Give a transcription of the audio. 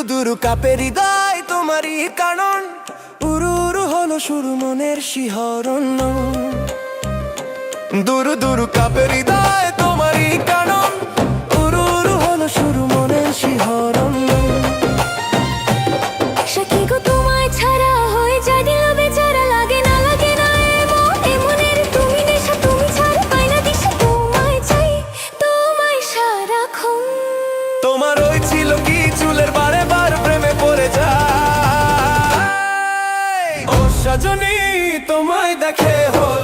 কাপে হৃদয় তোমারই কারণ উরু উরু হলো শুরু মনের শিহরণ। দুরু দুরু কাপে হৃদয় তোমারই কারণ উরু উরু হলো শুরু মনের শিহরণ। সখী গো তোমায় ছাড়া হয়ে যায় দিল বেচারা? লাগে না লাগে না এমনের তুমি নেশা তুমি ছাড়া পাই না দিশা। তোমায় চাই তোমায় সারাক্ষণ। তোমার ওই সজনী তোমায় দেখে হয়ে